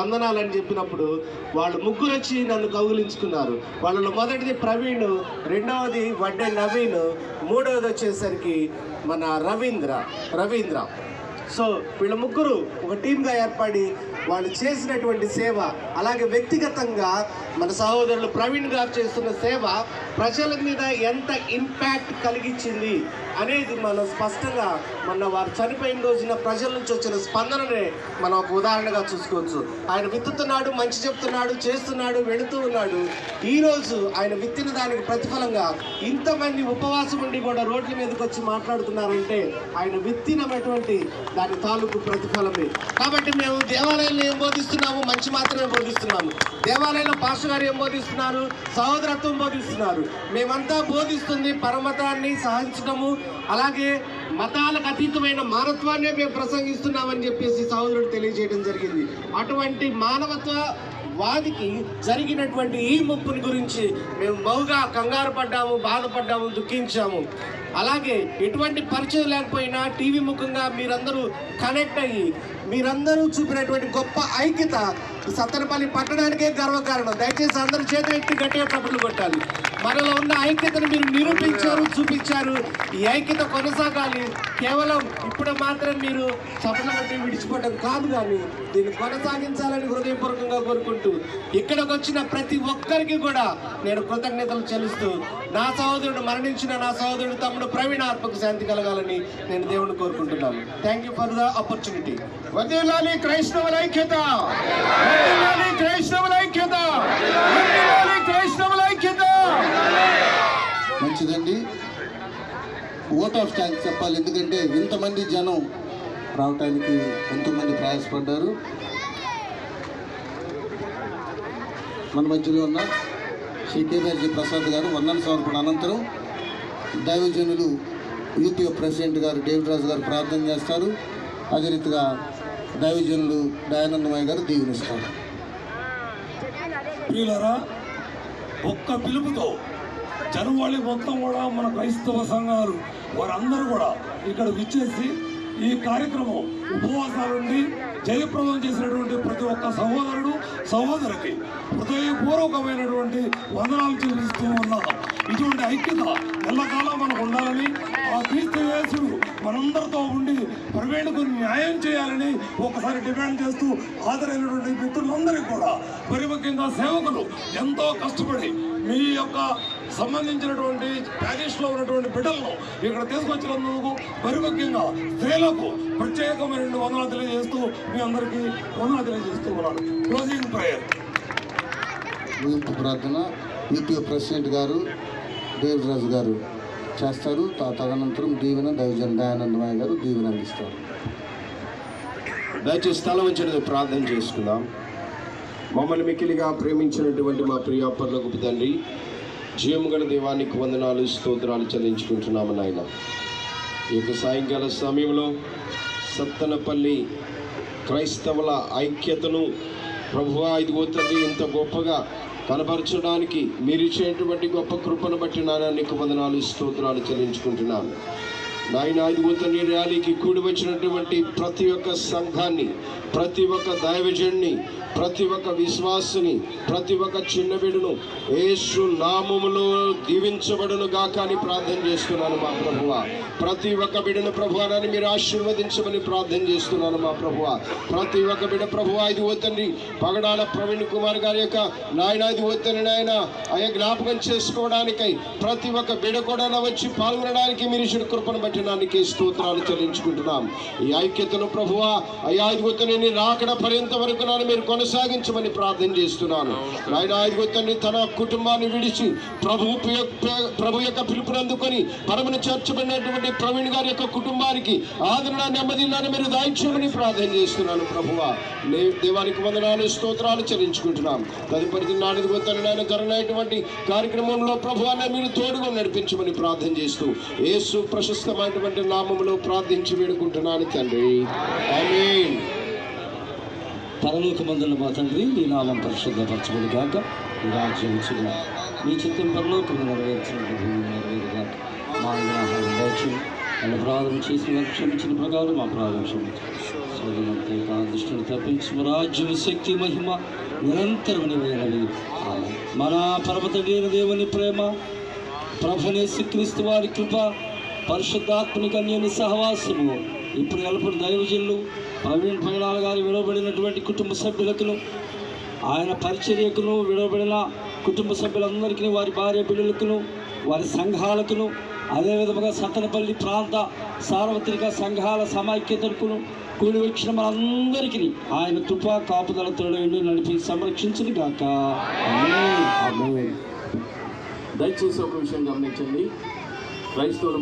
వందనాలని చెప్పినప్పుడు వాళ్ళు ముగ్గురు వచ్చి నన్ను కౌగులించుకున్నారు. వాళ్ళలో మొదటిది ప్రవీణ్ రెండవది వడ్డే నవీన్ మూడవది వచ్చేసరికి మన రవీంద్ర రవీంద్ర. సో వీళ్ళ ముగ్గురు ఒక టీంగా ఏర్పడి వాళ్ళు చేసినటువంటి సేవ అలాగే వ్యక్తిగతంగా మన సహోదరులు ప్రవీణ్ గారు చేస్తున్న సేవ ప్రజల మీద ఎంత ఇంపాక్ట్ కలిగించింది అనేది మనం స్పష్టంగా మొన్న వారు చనిపోయిన రోజున ప్రజల నుంచి వచ్చిన స్పందననే మనం ఒక ఉదాహరణగా చూసుకోవచ్చు. ఆయన విత్తుతున్నాడు మంచి చెప్తున్నాడు చేస్తున్నాడు వెళుతూ ఉన్నాడు. ఈ రోజు ఆయన విత్తిన దానికి ప్రతిఫలంగా ఇంతమంది ఉపవాసం ఉండి కూడా రోడ్ల మీదకి వచ్చి మాట్లాడుతున్నారంటే ఆయన విత్తినటువంటి దాని తాలూకు ప్రతిఫలమే. కాబట్టి మేము దేవాలయంలో ఏం బోధిస్తున్నాము? మంచి మాత్రమే బోధిస్తున్నాము. దేవాలయంలో పాస్టర్ గారు ఏం బోధిస్తున్నారు? సహోదరత్వం బోధిస్తున్నారు. మేమంతా బోధిస్తుంది పరమతాన్ని సహించడము అలాగే మతాలకు అతీతమైన మానత్వాన్నే మేము ప్రసంగిస్తున్నామని చెప్పేసి సహోదరుడు తెలియజేయడం జరిగింది. అటువంటి మానవత్వ వాదికి జరిగినటువంటి ఈ ముప్పుని గురించి మేము బహుగా కంగారు పడ్డాము బాధపడ్డాము దుఃఖించాము. అలాగే ఎటువంటి పరిచయం లేకపోయినా టీవీ ముఖంగా మీరందరూ కనెక్ట్ అయ్యి మీరందరూ చూపినటువంటి గొప్ప ఐక్యత సత్తెనపల్లి పట్టడానికే గర్వకారణం. దయచేసి అందరి చేతులు ఎత్తి గట్టిగా కబుర్లు కొట్టాలి. మనలో ఉన్న ఐక్యతను మీరు నిరూపించారు చూపించారు. ఈ ఐక్యత కొనసాగాలి. కేవలం ఇప్పుడు మాత్రం మీరు చప్పట్లు విడిచిపోవడం కాదు కానీ దీన్ని కొనసాగించాలని హృదయపూర్వకంగా కోరుకుంటూ ఇక్కడికి వచ్చిన ప్రతి ఒక్కరికి కూడా నేను కృతజ్ఞతలు చెల్లిస్తూ నా సహోదరుడు మరణించిన నా సహోదరుడు తమ్ముడు ప్రవీణ్ ఆత్మకు శాంతి కలగాలని నేను దేవుని కోరుకుంటున్నాను. Thank you for the opportunity వదిలాలి క్రైస్తవుల ఐక్యత. ఓట్ ఆఫ్ థ్యాంక్స్ చెప్పాలి. ఎందుకంటే ఇంతమంది జనం రావటానికి ఎంతోమంది ప్రయాసపడ్డారు. మన మధ్యలో ఉన్న శ్రీ కేదార్జీ ప్రసాద్ గారు వందన సమర్పణ అనంతరం దైవజనులు యూపీఓ ప్రెసిడెంట్ గారు డేవిడ్ రాజు గారు ప్రార్థన చేస్తారు. అదే రీతిగా దైవజనులు దయానందమయ్య గారు దీవెనిస్తారు. ప్రియులరా ఒక్క పిలుపుతో జనవాళి మొత్తం కూడా మన క్రైస్తవ సంఘాలు వారందరూ కూడా ఇక్కడ విచ్చేసి ఈ కార్యక్రమం ఉపవాసాలుండి జయప్రదం చేసినటువంటి ప్రతి ఒక్క సహోదరుడు సహోదరికి హృదయపూర్వకమైనటువంటి వందనాలు చెల్లిస్తూ ఉన్నాం ఇటువంటి ఐక్యత ఎల్లకాలం మనకు ఉండాలని ఆ క్రీస్తు మనందరితో ఉండి ప్రవీణకు న్యాయం చేయాలని ఒకసారి డిమాండ్ చేస్తూ హాజరైనటువంటి మిత్రులందరికీ కూడా మరి ముఖ్యంగా సేవకులు ఎంతో కష్టపడి మీ యొక్క సంబంధించినటువంటి ప్యారిస్లో ఉన్నటువంటి బిడ్డలను ఇక్కడ తీసుకొచ్చినందుకు మరి ముఖ్యంగా స్త్రీలకు ప్రత్యేకమైన వందనాలు తెలియజేస్తూ మీ అందరికీ వందనాలు తెలియజేస్తూ ఉన్నాను. క్లోజింగ్ ప్రేయర్ ముగింపు ప్రార్థన. యూపీఓ ప్రెసిడెంట్ గారు డేవిడ్ రాజు గారు చేస్తారు. తదనంతరం దీవెన దైవజన దయానందమయ్య గారు దీవెన అందిస్తారు దయచేసి స్థలం ఉంచడం ప్రార్థన చేసుకుందాం. మమ్మల్ని మిక్కిలిగా ప్రేమించినటువంటి మా ప్రియాపర్లకు తండ్రి జీవము గల దేవానికి వందనాలు స్తోత్రాలు చెల్లించుకుంటున్నాము నాయన. ఈ యొక్క సాయంకాల సమయంలో సత్తనపల్లి క్రైస్తవుల ఐక్యతను ప్రభువా ఇదిగో తండ్రి ఇంత గొప్పగా కనపరచడానికి మీరు ఇచ్చేటువంటి గొప్ప కృపను బట్టి నాయన నీకు వందనాలు స్తోత్రాలు చెల్లించుకుంటున్నాను నాయన ఇదిగో తండ్రి ర్యాలీకి కూడి వచ్చినటువంటి ప్రతి ఒక్క సంఘాన్ని ప్రతి ఒక్క దైవజన్ని ప్రతి ఒక్క విశ్వాసుని ప్రతి ఒక్క చిన్న బిడ్డను యేసు నామములో దీవించబడును గాక అని ప్రార్థన చేస్తున్నాను మా ప్రభువ. ప్రతి ఒక్క బిడను ప్రభువానని మీరు ఆశీర్వదించమని ప్రార్థన చేస్తున్నాను మా ప్రభువ. ప్రతి ఒక్క బిడ ప్రభువ ఇది వద్దండి పగడాల ప్రవీణ్ కుమార్ గారి యొక్క నాయన ఇది వద్దని నాయన అయ్యా జ్ఞాపకం చేసుకోవడానికై ప్రతి ఒక్క బిడ కూడా వచ్చి పాల్గొనడానికి మీరు ఇచ్చిన కృపను బట్టి నానికి స్తోత్రాలు చెల్లించుకుంటున్నాం. ఈ ఐక్యతను ప్రభువా అయ్యా ఇది వద్దని నీ రాకడ పర్యంత వరకు నాన్న మీరు కొనసాగించమని ప్రార్థన చేస్తున్నాను. నాయన ఇది వద్దని తన కుటుంబాన్ని విడిచి ప్రభు ప్రభు యొక్క పిలుపుని అందుకొని పరమను చేర్చబడినటువంటి ప్రవీణ్ గారి యొక్క కుటుంబానికి ఆదరణ నెమ్మదిని మీరు దాయిచ్యమని ప్రార్థన చేస్తున్నాను ప్రభువా. దేవానికి వందనాలు స్తోత్రాలు చెల్లించుకుంటున్నాం. తదుపరి వద్దన నాయన జరగనటువంటి కార్యక్రమంలో ప్రభువాన్ని మీరు తోడుగా నడిపించమని ప్రార్థన చేస్తూ యేసు ప్రశస్తమైనటువంటి నామములో ప్రార్థించి వేడుకుంటున్నాను తండ్రి. పరలోక పరలోకమందుల మా తండ్రి నీ నామం పరిశుద్ధపరచబడి కాక నీ రాజ్యం వచ్చిన నీ చిత్తం పరలోకం నెరవేర్చిన నెరవేరు గాక మా ఆహారం దయచేయండి చేసిన క్షమించిన ప్రకారం మా ప్రార్థన క్షమించే. దృష్టిని తప్పించి రాజ్యం శక్తి మహిమ నిరంతరం నిలవి మన పరమతడైన దేవుని ప్రేమ ప్రభునేసు క్రీస్తు వారి కృప పరిశుద్ధాత్మని అన్యని సహవాసము ఇప్పుడు ఎలపడి దైవజనులు ప్రవీణ్ పగడాల గారు విడవబడినటువంటి కుటుంబ సభ్యులకును ఆయన పరిచర్యకును విడవబడిన కుటుంబ సభ్యులందరికీ వారి భార్య పిల్లలకును వారి సంఘాలకును అదేవిధముగా సత్తనపల్లి ప్రాంత సార్వత్రిక సంఘాల సమాఖ్యతకును కూడి వచ్చిన మనందరికీ ఆయన కృపా తోడు నడిపి సంరక్షించును గాక. దయచేసి ఒక విషయం గమనించండి. క్రైస్తవుల